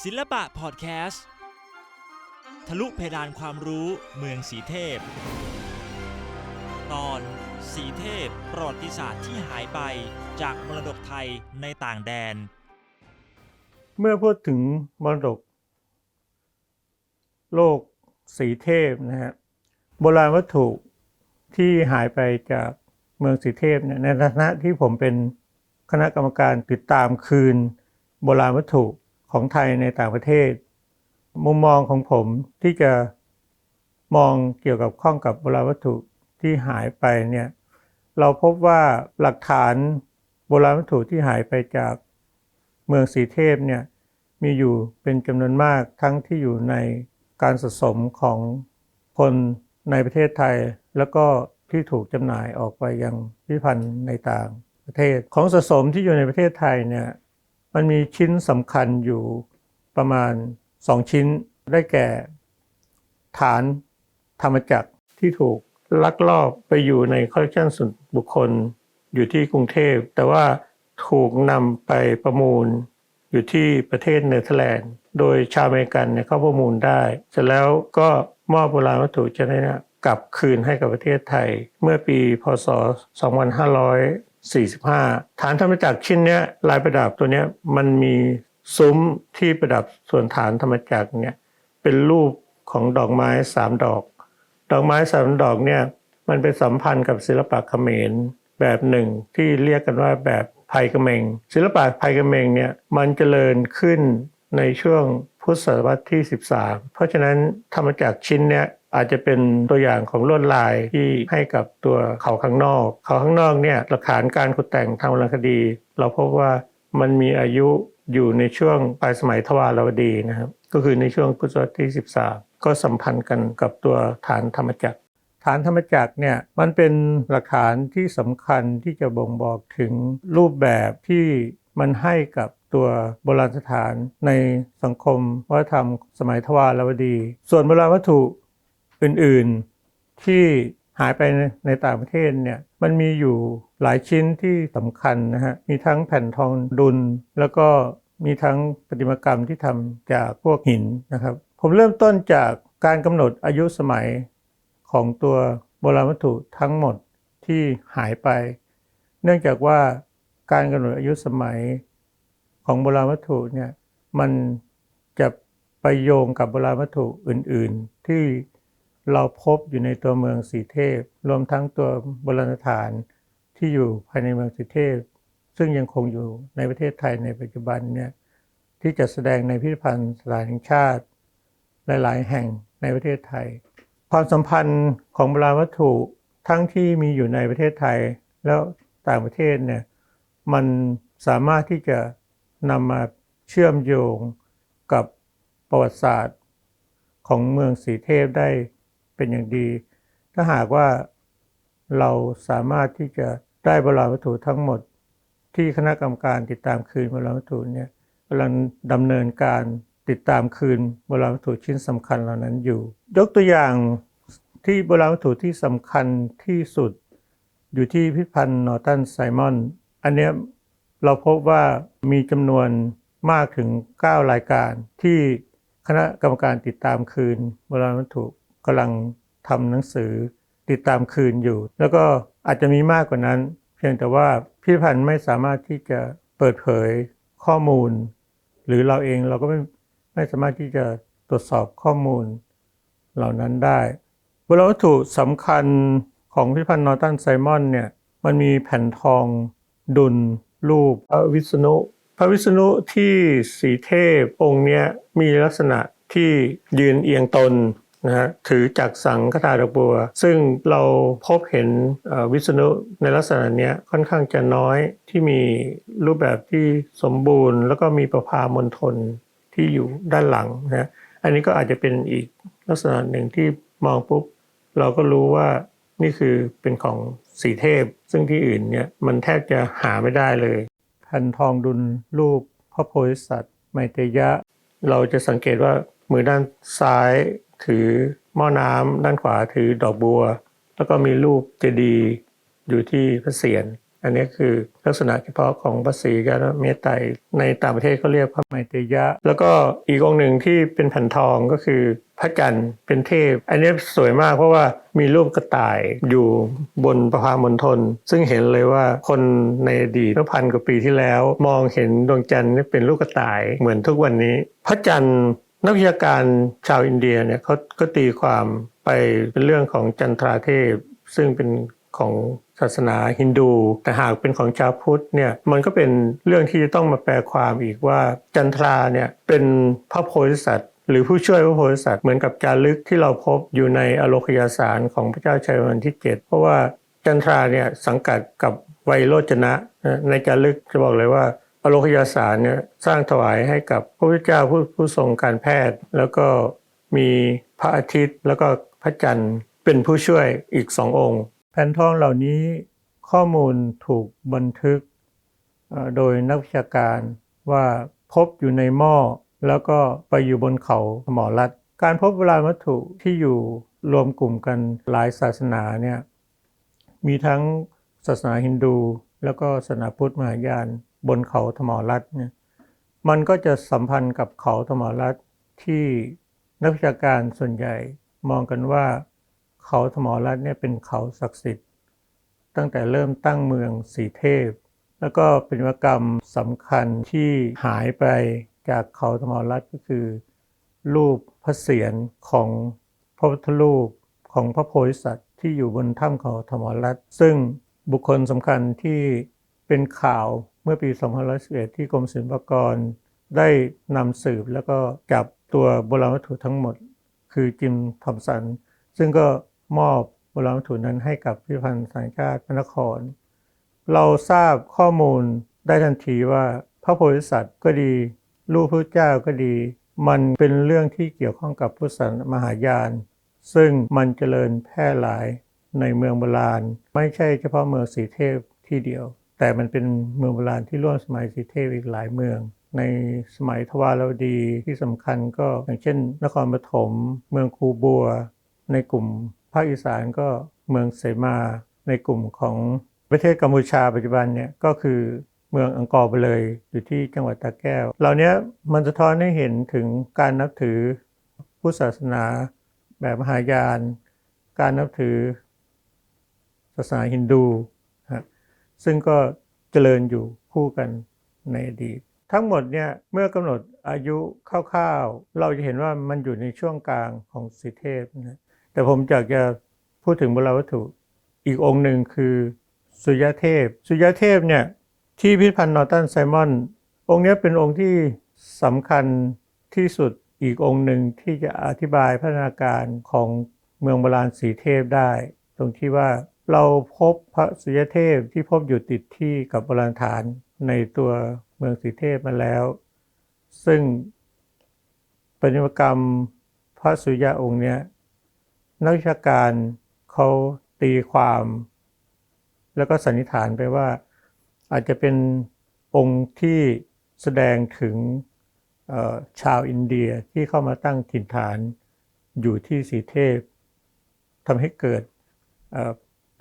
ศิลปะพอดแคสต์ ทะลุเพดานความรู้เมืองสีเทพ ตอนสีเทพประวัติศาสตร์ที่หายไปจากมรดกไทยในต่างแดน เมื่อพูดถึงมรดก โลกสีเทพนะฮะโบราณวัตถุที่หายไปจากเมืองสีเทพเนี่ยในฐานะที่ผมเป็นคณะกรรมการติดตามคืนโบราณวัตถุ ของไทยในต่างประเทศ มุมมองของผมที่จะมองเกี่ยวกับข้องกับโบราณวัตถุที่หายไปเนี่ยเราพบว่าหลักฐานโบราณวัตถุที่หายไปจากเมืองสีเทพเนี่ยมีอยู่เป็นจำนวนมากทั้งที่อยู่ในการสะสมของคนในประเทศไทย แล้วก็ที่ถูกจำหน่ายออกไปยังพิพิธภัณฑ์ในต่างประเทศ ของสะสมที่อยู่ในประเทศไทยเนี่ย มันมีชิ้นสำคัญอยู่ประมาณ 2 ชิ้นได้แก่ ฐานธรรมจักรที่ถูกลักลอบไปอยู่ในคอลเลกชันส่วนบุคคลอยู่ที่กรุงเทพ แต่ว่าถูกนำไปประมูลอยู่ที่ประเทศเนเธอร์แลนด์ โดยชาวอเมริกันเนี่ยเข้าประมูลได้ เสร็จแล้วก็มอบโบราณวัตถุชนิดนี้กลับคืนให้กับประเทศไทย เมื่อปีพศ 45 ฐานธรรมจักรชิ้นเนี้ยลายประดับตัวเนี้ยมันมีซุ้มที่ประดับส่วนฐานธรรมจักรเนี่ยเป็นรูปของดอกไม้สามดอก ดอกไม้สามดอกเนี่ยมันเป็นสัมพันธ์กับศิลปะเขมรแบบหนึ่งที่เรียกกันว่าแบบไพกเมง ศิลปะไพกเมงเนี่ยมันเจริญขึ้นในช่วงพุทธศตวรรษที่ 13 เพราะฉะนั้นธรรมจักรชิ้นเนี่ย อาจจะเป็นตัวอย่างของลวดลายที่ให้กับตัวเขาข้างนอก เขาข้างนอกเนี่ยหลักฐานการขุดแต่งทางวรรณคดี เราพบว่ามันมีอายุอยู่ในช่วงปลายสมัยทวารวดีนะครับก็คือในช่วงพุทธศตวรรษที่ 13 ก็สัมพันธ์กันกับตัวฐานธรรมจักร ฐานธรรมจักรเนี่ยมันเป็นหลักฐานที่สำคัญที่จะบ่งบอกถึงรูปแบบที่มันให้กับตัวโบราณสถานในสังคมวัฒนธรรมสมัยทวารวดี ส่วนโบราณวัตถุ อื่นๆที่หายไปในต่างประเทศเนี่ยมันมีอยู่หลายชิ้นที่สำคัญนะฮะมีทั้งแผ่นทองดุล แล้วก็มีทั้งประติมากรรมที่ทำจากพวกหินนะครับ ผมเริ่มต้นจากการกำหนดอายุสมัยของตัวโบราณวัตถุทั้งหมดที่หายไป เนื่องจากว่าการกำหนดอายุสมัยของโบราณวัตถุเนี่ยมันจะไปโยงกับโบราณวัตถุอื่น ๆ ที่ เราพบอยู่ในตัวเมืองสีเทพ รวมทั้งตัวโบราณสถานที่อยู่ภายในเมืองสีเทพ ซึ่งยังคงอยู่ในประเทศไทยในปัจจุบันเนี่ยที่จะแสดงในพิพิธภัณฑ์สถานแห่งชาติ หลาย ๆ แห่งในประเทศไทย ความสัมพันธ์ของโบราณวัตถุทั้งที่มีอยู่ในประเทศไทยแล้วต่างประเทศเนี่ยมันสามารถที่จะนำมาเชื่อมโยงกับประวัติศาสตร์ของเมืองสีเทพได้ เป็นอย่างดี ถ้าหากว่าเราสามารถที่จะได้โบราณวัตถุทั้งหมดที่คณะกรรมการติดตามคืนโบราณวัตถุเนี่ยกำลังดำเนินการติดตามคืนโบราณวัตถุชิ้นสำคัญเหล่านั้นอยู่ ยกตัวอย่างที่โบราณวัตถุที่สำคัญที่สุดอยู่ที่พิพิธภัณฑ์นอตันไซมอน อันนี้เราพบว่ามีจำนวนมากถึง 9 รายการที่คณะกรรมการติดตามคืนโบราณวัตถุ กำลังทำหนังสือติดตามคืนอยู่ แล้วก็อาจจะมีมากกว่านั้น เพียงแต่ว่าพิพิธภัณฑ์ไม่สามารถที่จะเปิดเผยข้อมูล หรือเราเองเราก็ไม่ไม่สามารถที่จะตรวจสอบข้อมูลเหล่านั้นได้โบราณวัตถุสำคัญของพิพิธภัณฑ์นอร์ตันไซมอนเนี่ยมันมีแผ่นทองดุลรูปพระวิษณุ พระวิษณุที่สีเทพองค์เนี้ยมีลักษณะที่ยืนเอียงตน นะฮะถือจักรสังคตาดอกบัว ซึ่งเราพบเห็นเอ่อวิษณุในลักษณะเนี้ยค่อนข้างจะน้อยที่มีรูปแบบที่สมบูรณ์ แล้วก็มีประพามณฑลที่อยู่ด้านหลังนะฮะอันนี้ก็อาจจะเป็นอีกลักษณะหนึ่งที่มองปุ๊บ เราก็รู้ว่านี่คือเป็นของสีเทพ ซึ่งที่อื่นเนี่ยมันแทบจะหาไม่ได้เลยแผ่นทองดุลรูปพระโพธิสัตว์ไมเตยะ เราจะสังเกตว่ามือด้านซ้าย ถือหม้อน้ำด้านขวาถือดอกบัว แล้วก็มีรูปเจดีย์อยู่ที่พระเศียรอันนี้คือลักษณะเฉพาะของพระศรีกรเมตไตรในต่างประเทศเขาเรียกพระไมตรียะ แล้วก็อีกองหนึ่งที่เป็นแผ่นทองก็คือพระจันทร์เป็นเทพ อันนี้สวยมากเพราะว่ามีรูปกระต่ายอยู่บนประภามณฑลซึ่งเห็นเลยว่าคนในอดีตเมื่อพันกว่าปีที่แล้ว มองเห็นดวงจันทร์เป็นลูกกระต่ายเหมือนทุกวันนี้ พระจันทร์ นักวิชาการชาวอินเดียเนี่ยเขาก็ตีความไปเป็นเรื่องของจันทราเทพ ซึ่งเป็นของศาสนาฮินดู แต่หากเป็นของชาวพุทธเนี่ยมันก็เป็นเรื่องที่จะต้องมาแปลความอีกว่าจันทราเนี่ยเป็นพระโพธิสัตว์หรือผู้ช่วยพระโพธิสัตว์เหมือนกับจารึกที่เราพบอยู่ในอโลคยาสารของพระเจ้าชัยวันที่ 7 เพราะว่าจันทราเนี่ยสังกัดกับไวยโรจนะนะในจารึกจะบอกเลยว่า อโลคยาสารเนี่ยสร้างถวายให้กับพระพุทธเจ้าผู้ผู้ทรงการแพทย์ แล้วก็มีพระอาทิตย์แล้วก็พระจันทร์เป็นผู้ช่วยอีกสององค์ แผ่นทองเหล่านี้ข้อมูลถูกบันทึกโดยนักวิชาการว่าพบอยู่ในหม้อแล้วก็ไปอยู่บนเขาหมอรัดการพบโบราณวัตถุที่อยู่รวมกลุ่มกันหลายศาสนาเนี่ยมีทั้งศาสนาฮินดู แล้วก็ศาสนาพุทธมหายาน บนเขาธมอรัฐเนี่ยมันก็จะสัมพันธ์กับเขาธมอรัฐที่นักวิชาการส่วนใหญ่มองกันว่าเขาธมอรัฐเนี่ยเป็นเขาศักดิ์สิทธิ์ ตั้งแต่เริ่มตั้งเมืองสีเทพ แล้วก็เป็นวกรรมสำคัญที่หายไปจากเขาธมอรัฐก็คือ รูปพระเศียรของพระพุทธรูปของพระโพธิสัตว์ที่อยู่บนถ้ำเขาธมอรัฐซึ่งบุคคลสำคัญที่เป็นข่าว เมื่อปี 2511 ที่กรมศิลปากรได้นำสืบแล้วก็จับตัวโบราณวัตถุทั้งหมด คือจิมทอมสัน ซึ่งก็มอบโบราณวัตถุนั้นให้กับพิพิธภัณฑ์สาชาติพระนคร เราทราบข้อมูลได้ทันทีว่าพระโพธิสัตว์ก็ดีรูปพระเจ้าก็ดี มันเป็นเรื่องที่เกี่ยวข้องกับพุทธศาสนามหายาน ซึ่งมันเจริญแพร่หลายในเมืองโบราณ ไม่ใช่เฉพาะเมืองสีเทพที่เดียว แต่มันเป็นเมืองโบราณที่ร่วมสมัยสีเทพอีกหลายเมือง ในสมัยทวารวดีที่สำคัญก็อย่างเช่น นครปฐมเมืองคูบัว ในกลุ่มภาคอีสานก็เมืองเสมา ในกลุ่มของประเทศกัมพูชาปัจจุบันเนี่ยก็คือเมืองอังกอร์ไปเลยอยู่ที่จังหวัดตาแก้ว เหล่านี้มันสะท้อนให้เห็นถึงการนับถือพุทธศาสนาแบบมหายาน การนับถือศาสนาฮินดู ซึ่งก็เจริญอยู่คู่กันในอดีต ทั้งหมดเนี่ยเมื่อกำหนดอายุคร่าวๆ เราจะเห็นว่ามันอยู่ในช่วงกลางของสิเทพนะแต่ผมอยากจะพูดถึงโบราณวัตถุอีกองค์หนึ่งคือสุยเทพ สุยเทพเนี่ยที่พิพิธภัณฑ์นอร์ตันไซมอน องค์นี้เป็นองค์ที่สำคัญที่สุดอีกองค์หนึ่งที่จะอธิบายพัฒนาการของเมืองโบราณสีเทพได้ ตรงที่ว่า เราพบพระสุริยเทพที่พบอยู่ติดที่กับโบราณฐานในตัวเมืองสีเทพมาแล้ว ซึ่งปฏิมกรรมพระสุริยะองค์เนี้ยนักวิชาการเขาตีความ แล้วก็สันนิษฐานไปว่า อาจจะเป็นองค์ที่แสดงถึงชาวอินเดียที่เข้ามาตั้งถิ่นฐานอยู่ที่สีเทพทำให้เกิด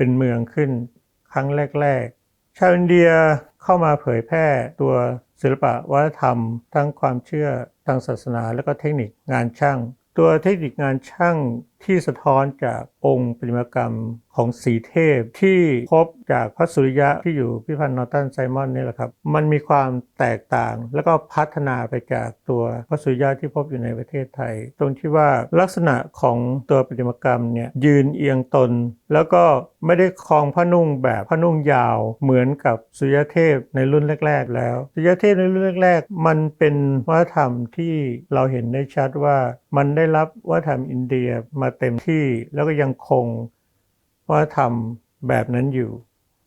เป็นเมืองขึ้นครั้งแรก ๆ ชาวอินเดียเข้ามาเผยแพร่ตัวศิลปะวัฒนธรรม ทั้งความเชื่อทางศาสนาและก็เทคนิคงานช่าง ตัวเทคนิคงานช่าง ที่สะท้อนจากองค์ปริมากรรมของสีเทพที่พบจากพระสุริยะที่อยู่พิพิธภัณฑ์นอตันไซมอนนี่แหละครับ มันมีความแตกต่าง แล้วก็พัฒนาไปจากตัวพระสุริยะที่พบอยู่ในประเทศไทย ตรงที่ว่าลักษณะของตัวปริมากรรมเนี่ยยืนเอียงตน แล้วก็ไม่ได้คลองผ้านุ่งแบบผ้านุ่งยาวเหมือนกับสุริยเทพในรุ่นแรก ๆ แล้ว สุริยเทพในรุ่นแรก ๆ มันเป็นวัฒนธรรมที่เราเห็นได้ชัดว่ามันได้รับวัฒนธรรมอินเดียมาเต็มที่แล้วก็ยังคงวัฒนธรรมแบบนั้นอยู่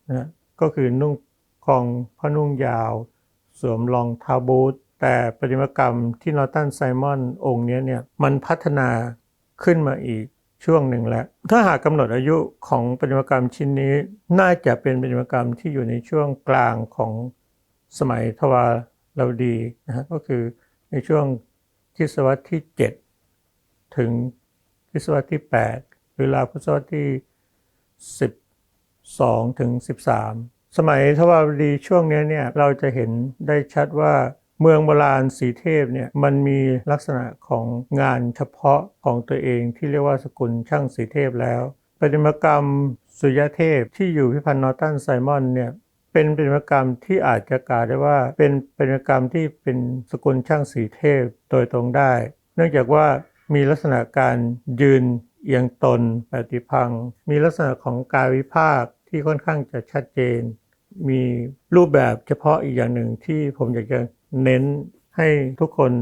นะก็คือนุ่งคลองผ้านุ่งยาว สวมรองเท้าบูทแต่ประติมากรรมที่นอตันไซมอนองค์นี้เนี่ยมันพัฒนาขึ้นมาอีกช่วงหนึ่งแล้ว ถ้าหากกำหนดอายุของประติมากรรมชิ้นนี้น่าจะเป็นประติมากรรมที่อยู่ในช่วงกลางของสมัยทวารวดีนะฮะก็คือในช่วงทศวรรษที่ 7 ถึง ทศวรรษที่ 8 หรือราวทศวรรษที่ 12 ถึง 13 สมัยทวารวดีช่วงเนี้ยเนี่ยเราจะเห็นได้ชัดว่าเมืองโบราณสีเทพเนี่ยมันมีลักษณะของงานเฉพาะของตัวเองที่เรียกว่าสกุลช่างสีเทพแล้วประติมากรรมสุยเทพที่อยู่พิพันธ์นอตันไซมอนเนี่ยเป็นประติมากรรมที่อาจจะกล่าวได้ว่าเป็นประติมากรรมที่เป็นสกุลช่างสีเทพโดยตรงได้ เนื่องจากว่า มีลักษณะการยืนเอียงตนปฏิพัง มีลักษณะของกายวิภาคที่ค่อนข้างจะชัดเจน มีรูปแบบเฉพาะอีกอย่างหนึ่งที่ผมอยากจะเน้นให้ทุกคน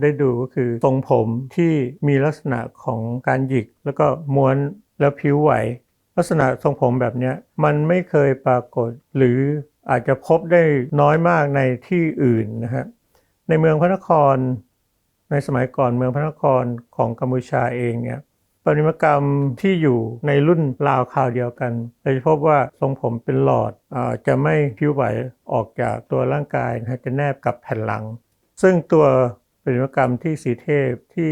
ได้ดูก็คือทรงผมที่มีลักษณะของการหยิก แล้วก็ม้วนแล้วผิวไหว ลักษณะทรงผมแบบนี้มันไม่เคยปรากฏ หรืออาจจะพบได้น้อยมากในที่อื่นนะฮะในเมืองพระนคร ในสมัยก่อนเมืองพระนครของกัมพูชาเองเนี่ยปริมกรรมที่อยู่ในรุ่นราวคราวเดียวกันเราจะพบว่าทรงผมเป็นหลอดอจะไม่ผิวไหวออกจากตัวร่างกายนะจะแนบกับแผ่นหลัง ซึ่งตัวปริมกรรมที่สีเทพที่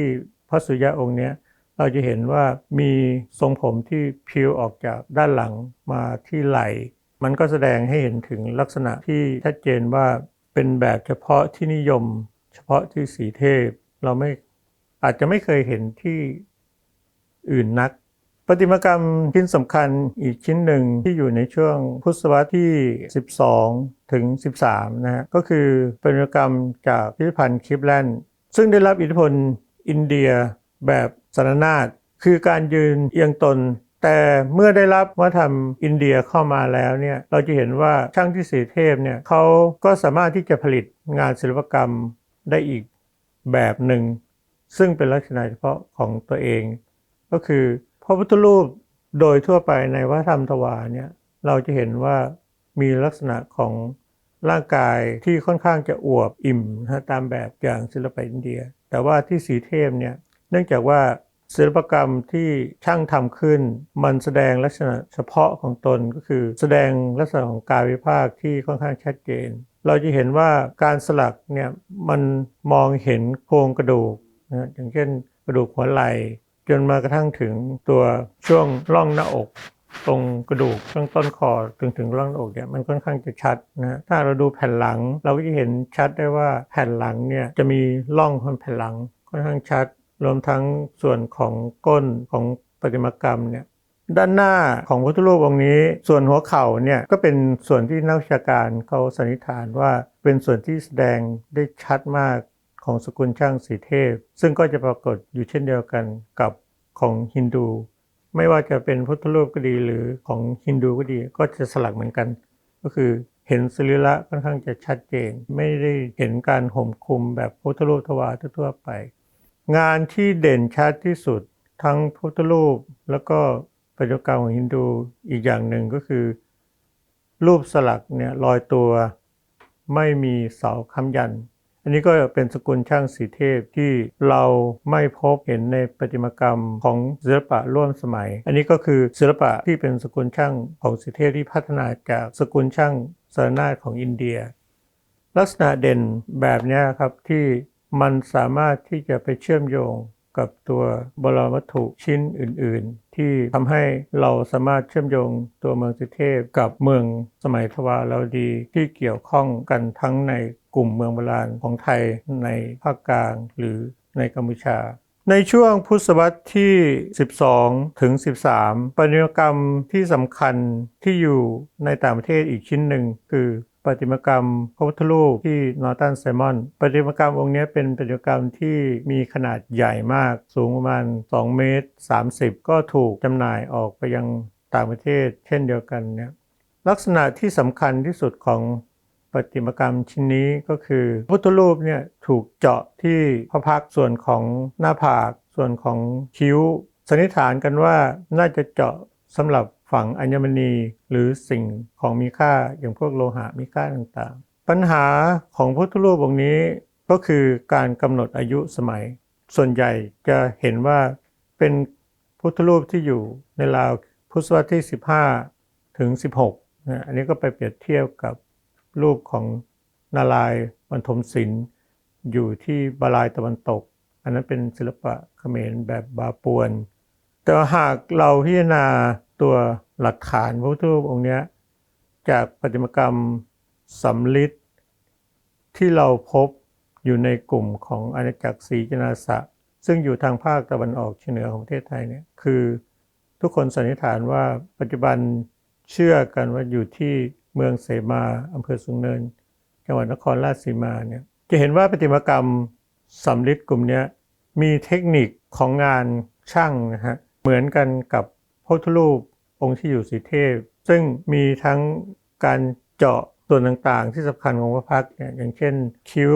พระสุยะองค์เนี้ยเราจะเห็นว่ามีทรงผมที่พิวออกจากด้านหลังมาที่ไหล่ มันก็แสดงให้เห็นถึงลักษณะที่ชัดเจนว่าเป็นแบบเฉพาะที่นิยม เฉพาะที่สีเทพ เราไม่อาจจะไม่เคยเห็นที่อื่นนัก ประติมากรรมชิ้นสำคัญอีกชิ้นหนึ่งที่อยู่ในช่วงพุทธศตวรรษที่ 12 ถึง 13 นะฮะก็คือประติมากรรมจากพิพิธภัณฑ์คลิปแลนด์ซึ่งได้รับอิทธิพลอินเดียแบบสารนาฏคือการยืนเอียงตน แต่เมื่อได้รับวัฒนธรรมอินเดียเข้ามาแล้วเนี่ยเราจะเห็นว่าช่างที่สีเทพเนี่ยเขาก็สามารถที่จะผลิตงานศิลปกรรมได้อีก แบบหนึ่ง ซึ่งเป็นลักษณะเฉพาะของตัวเอง ก็คือพระพุทธรูปโดยทั่วไปในวัฒนธรรมทวารเนี่ยเราจะเห็นว่ามีลักษณะของร่างกายที่ค่อนข้างจะอวบอิ่มนะตามแบบอย่างศิลปะอินเดีย แต่ว่าที่สีเทพเนี่ยเนื่องจากว่าศิลปกรรมที่ช่างทำขึ้น มันแสดงลักษณะเฉพาะของตนก็คือ แสดงลักษณะของกายวิภาคที่ค่อนข้างชัดเจน เราจะเห็นว่าการสลักเนี่ยมันมองเห็นโครงกระดูกนะอย่างเช่นกระดูกหัวไหล่จนมากระทั่งถึงตัวช่วงร่องหน้าอก ตรงกระดูกช่วงต้นคอถึงถึงร่องหน้าอกเนี่ยมันค่อนข้างจะชัดนะถ้าเราดูแผ่นหลัง เราก็จะเห็นชัดได้ว่าแผ่นหลังเนี่ยจะมีร่องของแผ่นหลังค่อนข้างชัด รวมทั้งส่วนของก้นของประติมากรรมเนี่ย ด้านหน้าของพระพุทธรูปองค์นี้ ส่วนหัวเข่าเนี่ยก็เป็นส่วนที่นักวิชาการเขาสันนิษฐานว่าเป็นส่วนที่แสดงได้ชัดมากของสกุลช่างสีเทพ ซึ่งก็จะปรากฏอยู่เช่นเดียวกันกับของฮินดู ไม่ว่าจะเป็นพุทธรูปก็ดีหรือของฮินดูก็ดี ก็จะสลักเหมือนกัน ก็คือเห็นสรีระค่อนข้างจะชัดเจน ไม่ได้เห็นการห่มคลุมแบบพุทธรูปทวารทั่วไป งานที่เด่นชัดที่สุดทั้งพุทธรูปแล้วก็ ประติมากรรมของฮินดูอีกอย่างหนึ่งก็คือ รูปสลักเนี่ยลอยตัวไม่มีเสาค้ำยัน อันนี้ก็เป็นสกุลช่างสีเทพที่เราไม่พบเห็นในประติมากรรมของศิลปะร่วมสมัย อันนี้ก็คือศิลปะที่เป็นสกุลช่างของสีเทพที่พัฒนาจากสกุลช่างสรนาของอินเดีย ลักษณะเด่นแบบนี้ครับที่มันสามารถที่จะไปเชื่อมโยงกับตัวโบราณวัตถุชิ้นอื่น ที่ทำให้เราสามารถเชื่อมโยงตัวเมืองสิเทพกับเมืองสมัยทวารเราดีที่เกี่ยวข้องกันทั้งในกลุ่มเมืองโบราณของไทยในภาคกลางหรือในกัมพูชา ในช่วงพุทธศตวรรษที่ 12 ถึง 13ประติมากรรมที่สำคัญที่อยู่ในต่างประเทศอีกชิ้นหนึ่งคือ ประติมากรรมพระพุทธรูปที่นอร์ตันไซมอนประติมากรรมองค์นี้เป็นประติมากรรมที่มีขนาดใหญ่มากสูงประมาณ 2 เมตร 30 ก็ถูกจำหน่ายออกไปยังต่างประเทศ เช่นเดียวกันเนี่ยลักษณะที่สำคัญที่สุดของประติมากรรมชิ้นนี้ก็คือพุทธรูปเนี่ยถูกเจาะที่พระพักส่วนของหน้าผากส่วนของคิ้วสันนิษฐานกันว่าน่าจะเจาะสำหรับ ฝังอัญมณีหรือสิ่งของมีค่าอย่างพวกโลหะมีค่าต่างๆ ปัญหาของพุทธรูปองค์นี้ก็คือการกำหนดอายุสมัย ส่วนใหญ่จะเห็นว่าเป็นพุทธรูปที่อยู่ในราวพุทธศตวรรษที่ 15 ถึง 16นะอันนี้ก็ไปเปรียบเทียบกับรูปของนารายณ์บรรทมศิลป์อยู่ที่บาลายตะวันตก อันนั้นเป็นศิลปะเขมรแบบบาปวน แต่หากเราพิจารณา ตัวหลักฐานพระพุทธรูปองค์เนี้ยจากประติมากรรมสำลิดที่เราพบอยู่ในกลุ่มของอาณาจักรศรีจนาสะ ซึ่งอยู่ทางภาคตะวันออกเฉียงเหนือของประเทศไทยเนี่ยคือทุกคนสันนิษฐานว่าปัจจุบันเชื่อกันว่าอยู่ที่เมืองเสมาอำเภอสูงเนิน จังหวัดนครราชสีมาเนี่ยจะเห็นว่าประติมากรรมสำลิดกลุ่มนี้มีเทคนิคของงานช่างนะฮะเหมือนกันกับ พุทธรูปองค์ที่อยู่สีเทพ ซึ่งมีทั้งการเจาะส่วนต่างๆ ที่สำคัญของพระพักเนี่ยอย่างเช่น คิ้ว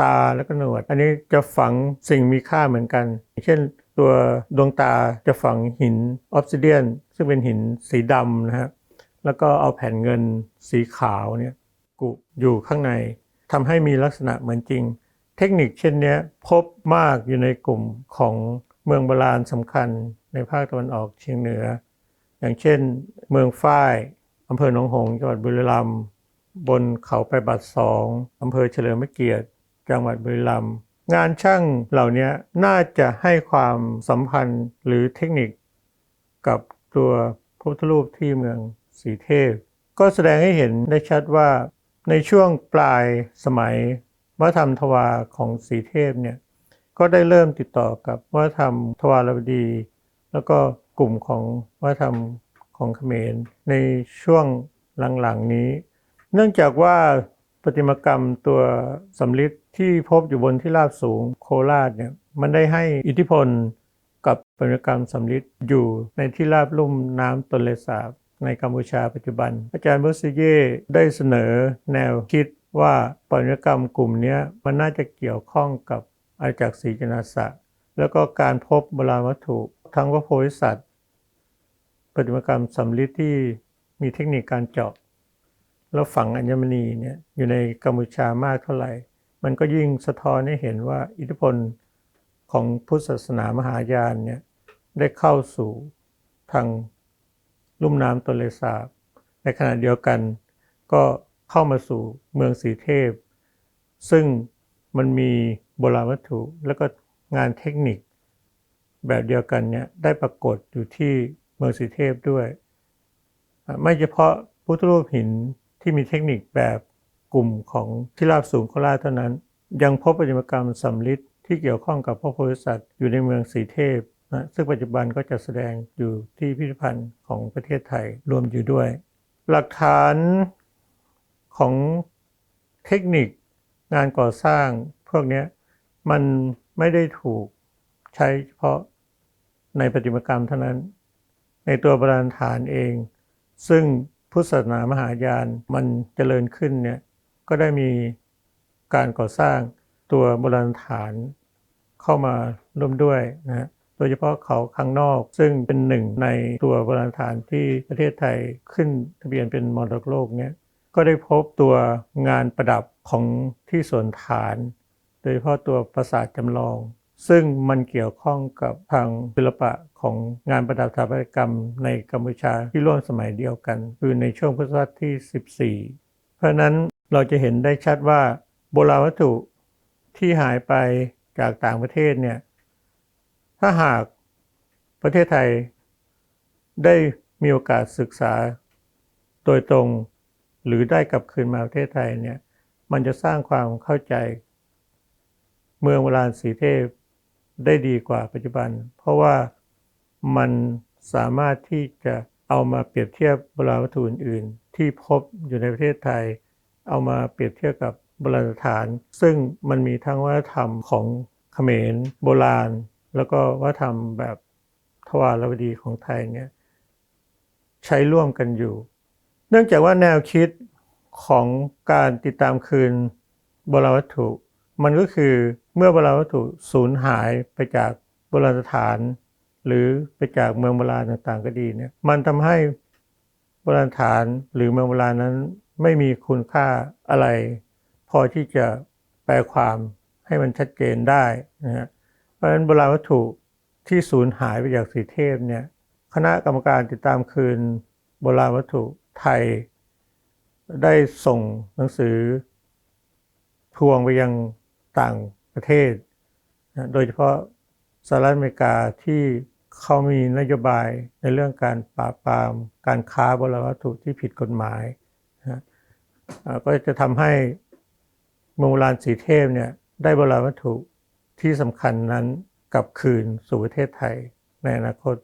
ตาแล้วก็หนวด อันนี้จะฝังสิ่งมีค่าเหมือนกัน เช่นตัวดวงตาจะฝังหินออฟซิเดียนซึ่งเป็นหินสีดำนะฮะแล้วก็เอาแผ่นเงินสีขาวเนี่ยกุอยู่ข้างในทำให้มีลักษณะเหมือนจริง เทคนิคเช่นนี้พบมากอยู่ในกลุ่มของเมืองโบราณสำคัญ ในภาคตะวันออกเฉียงเหนือ อย่างเช่น เมืองฝ้ายอำเภอหนองหงส์จังหวัดบุรีรัมย์บนเขาไปบัดสองอำเภอเฉลิมพระเกียรติ จังหวัดบุรีรัมย์งานช่างเหล่านี้น่าจะให้ความสัมพันธ์หรือเทคนิค กับตัวพระพุทธรูปที่เมืองสีเทพ ก็แสดงให้เห็นได้ชัดว่าในช่วงปลายสมัยวัฒนธรรมทวารของสีเทพเนี่ยก็ได้เริ่มติดต่อกับวัฒนธรรมทวารวดี แล้วก็กลุ่มของวัฒนธรรมของเขมรในช่วงหลังๆนี้ เนื่องจากว่าประติมากรรมตัวสำลิดที่พบอยู่บนที่ราบสูงโคราชเนี่ยมันได้ให้อิทธิพลกับประติมากรรมสำลิดอยู่ในที่ราบลุ่มน้ำตนเลสาบในกัมพูชาปัจจุบัน อาจารย์เบอร์ซิเย่ได้เสนอแนวคิดว่าประติมากรรมกลุ่มนี้มันน่าจะเกี่ยวข้องกับอาณาจักรศรีจนาสะแล้วก็การพบโบราณวัตถุ ทั้งพระโพธิสัตว์ประติมากรรมสำลิดที่มีเทคนิคการเจาะ แล้วฝังอัญมณีเนี่ยอยู่ในกัมพูชามากเท่าไหร่ มันก็ยิ่งสะท้อนให้เห็นว่าอิทธิพลของพุทธศาสนามหายานเนี่ยได้เข้าสู่ทางลุ่มน้ำตนเลสาบ ในขณะเดียวกันก็เข้ามาสู่เมืองสีเทพ ซึ่งมันมีโบราณวัตถุ แล้วก็งานเทคนิค แบบเดียวกันเนี่ยได้ปรากฏอยู่ที่เมืองสีเทพด้วย ไม่เฉพาะพุทธรูปหินที่มีเทคนิคแบบกลุ่มของที่ราบสูงโคราชเท่านั้น ยังพบประติมากรรมสำลิดที่เกี่ยวข้องกับพระโพธิสัตว์อยู่ในเมืองสีเทพนะซึ่งปัจจุบันก็จะแสดงอยู่ที่พิพิธภัณฑ์ของประเทศไทยรวมอยู่ด้วย หลักฐานของเทคนิคงานก่อสร้างพวกนี้มันไม่ได้ถูกใช้เฉพาะ ในประติมากรรมเท่านั้น ในตัวโบราณฐานเอง ซึ่งพุทธศาสนามหายานมันเจริญขึ้นเนี่ยก็ได้มีการก่อสร้างตัวโบราณฐานเข้ามาร่วมด้วยนะฮะโดยเฉพาะเขาข้างนอก ซึ่งเป็นหนึ่งในตัวโบราณฐานที่ประเทศไทยขึ้นทะเบียนเป็นมรดกโลกเนี่ยก็ได้พบตัวงานประดับของที่ส่วนฐาน โดยเฉพาะตัวปราสาทจำลอง ซึ่งมันเกี่ยวข้องกับทางศิลปะของงานประดับสถาปัตยกรรมในกัมพูชาที่ร่วมสมัยเดียวกัน คือในช่วงพุทธศตวรรษที่ 14 เพราะฉะนั้นเราจะเห็นได้ชัดว่าโบราณวัตถุที่หายไปจากต่างประเทศเนี่ยถ้าหากประเทศไทยได้มีโอกาสศึกษาโดยตรงหรือได้กลับคืนมาประเทศไทยเนี่ยมันจะสร้างความเข้าใจเมืองโบราณสีเทพ ได้ดีกว่าปัจจุบัน เพราะว่ามันสามารถที่จะเอามาเปรียบเทียบโบราณวัตถุอื่น ๆ ที่พบอยู่ในประเทศไทย เอามาเปรียบเทียบกับโบราณสถาน ซึ่งมันมีทั้งวัฒนธรรมของเขมรโบราณ แล้วก็วัฒนธรรมแบบทวารวดีของไทยเนี่ยใช้ร่วมกันอยู่ เนื่องจากว่าแนวคิดของการติดตามคืนโบราณวัตถุ มันก็คือเมื่อโบราณวัตถุสูญหายไปจากโบราณสถาน หรือไปจากเมืองโบราณต่างๆก็ดีเนี่ยมันทำให้โบราณสถานหรือเมืองโบราณนั้นไม่มีคุณค่าอะไร พอที่จะแปลความให้มันชัดเจนได้นะฮะเพราะฉะนั้นโบราณวัตถุที่สูญหายไปจากสีเทพเนี่ยคณะกรรมการติดตามคืนโบราณวัตถุไทย ได้ส่งหนังสือทวงไปยัง ต่างประเทศนะโดยเฉพาะสหรัฐอเมริกาที่เขามีนโยบายในเรื่องการปราบปรามการค้าโบราณวัตถุที่ผิดกฎหมายอ่าก็จะทำให้เมืองโบราณสีเทพเนี่ยได้โบราณวัตถุที่สำคัญนั้นกลับคืนสู่ประเทศไทยในอนาคต